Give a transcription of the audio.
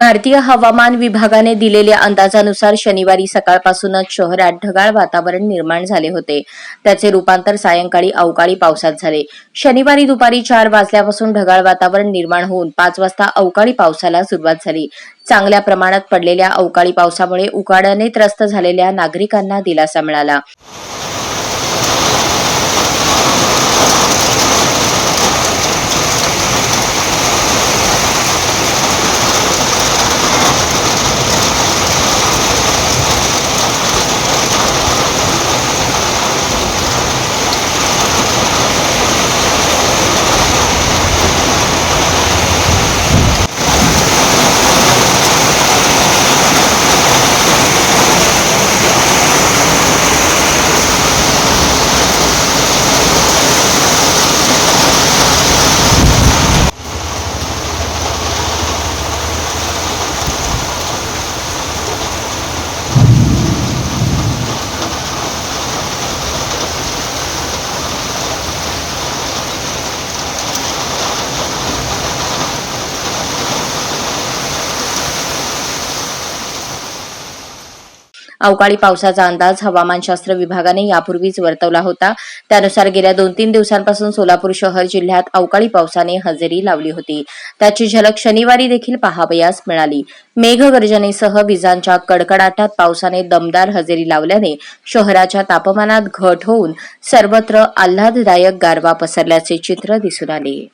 भारतीय हवामान विभागाने दिलेल्या अंदाजानुसार शनिवारी सकाळपासूनच शहरात ढगाळ वातावरण निर्माण झाले होते. त्याचे रूपांतर सायंकाळी अवकाळी पावसात झाले. शनिवारी दुपारी चार वाजल्यापासून ढगाळ वातावरण निर्माण होऊन पाच वाजता अवकाळी पावसाला सुरुवात झाली. चांगल्या प्रमाणात पडलेल्या अवकाळी पावसामुळे उकाड्याने त्रस्त झालेल्या नागरिकांना दिलासा मिळाला. अवकाळी पावसाचा अंदाज हवामानशास्त्र विभागाने यापूर्वीच वर्तवला होता. त्यानुसार गेल्या दोन तीन दिवसांपासून सोलापूर शहर जिल्ह्यात अवकाळी पावसाने हजेरी लावली होती. त्याची झलक शनिवारी देखील पहावयास मिळाली. मेघगर्जनेसह विजांच्या कडकडाटात पावसाने दमदार हजेरी लावल्याने शहराच्या तापमानात घट होऊन सर्वत्र आल्हाददायक गारवा पसरल्याचे चित्र दिसून आले.